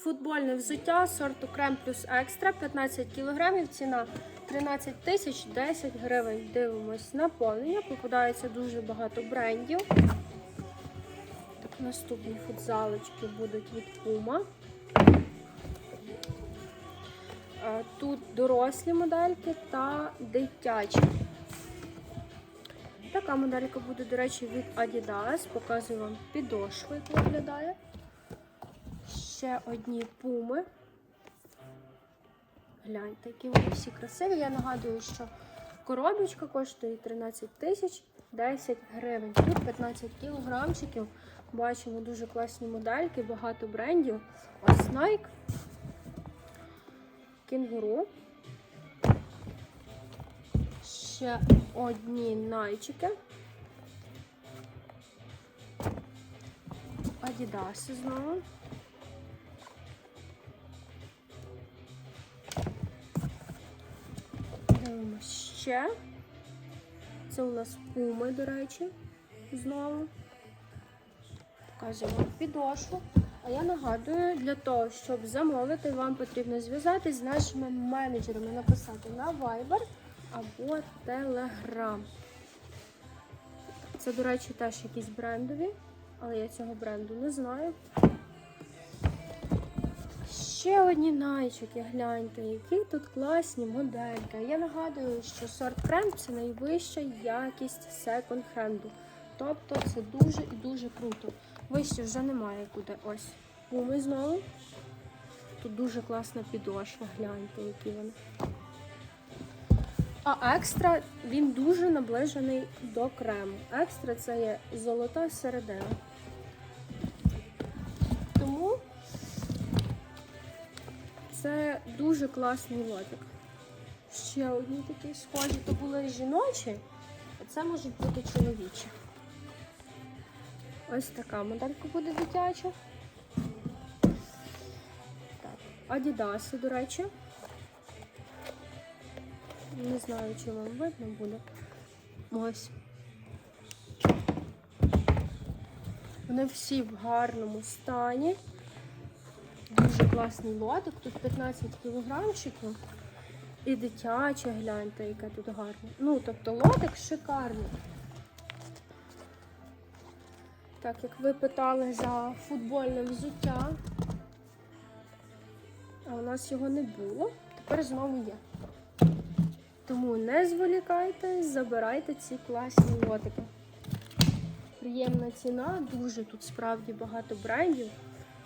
Футбольне взуття сорту Крем плюс екстра 15 кг, ціна 13 тисяч 10 гривень. Дивимось наповнення. Попадається дуже багато брендів. Наступні футзалочки будуть від Puma. Е, Тут дорослі модельки та дитячі. Така моделька буде, до речі, від Adidas. Показую вам підошву, як виглядає. Ще одні пуми. Гляньте, які вони всі красиві. Я нагадую, що коробочка коштує 13 тисяч 10 гривень. Тут 15 кілограмчиків. Бачимо дуже класні модельки, багато брендів. Ось Nike, кінгуру. Ще одні найчики. Адідаси знову. Ще. Це у нас пуми, до речі, знову. Показуємо підошву. А я нагадую, для того, щоб замовити, вам потрібно зв'язатись з нашими менеджерами, написати на Viber або Telegram. Це, до речі, теж якісь брендові, але я цього бренду не знаю. Ще одні найчики, гляньте, які тут класні модельки. Я нагадую, що сорт крем це найвища якість секонд-хенду. Тобто це дуже і дуже круто. Вище вже немає куди. Ось. Пуми знову. Тут дуже класна підошва, гляньте, які вони. А екстра він дуже наближений до крему. Екстра це є золота середина. Тому це дуже класний лотик. Ще одні такі схожі, то були жіночі, а це можуть бути чоловічі. Ось така моделька буде дитяча. Так, Адідаси, до речі. Не знаю, чи вам видно буде. Ось. Вони всі в гарному стані. Дуже класний лотик. Тут 15 кілограмчиків. І дитяче, гляньте, яке тут гарне. Ну, тобто лотик шикарний. Так, як ви питали за футбольне взуття, а у нас його не було, тепер знову є. Тому не зволікайте, забирайте ці класні лотики. Приємна ціна, дуже тут справді багато брендів.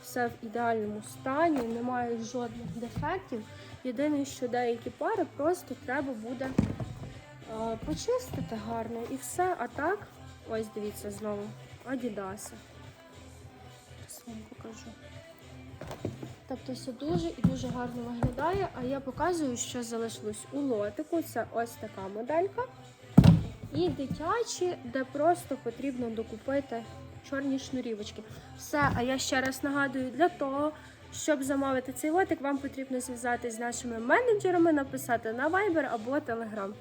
Все в ідеальному стані, немає жодних дефектів. Єдине, що деякі пари просто треба буде е, почистити гарно і все. А так, ось дивіться знову, Адідаси. Зараз вам покажу. Тобто все дуже і дуже гарно виглядає. А я показую, що залишилось у лотику. Це ось така моделька. І дитячі, де просто потрібно докупити чорні шнурівочки. Все, а я ще раз нагадую, для того, щоб замовити цей лотик, вам потрібно зв'язатися з нашими менеджерами, написати на Viber або Telegram.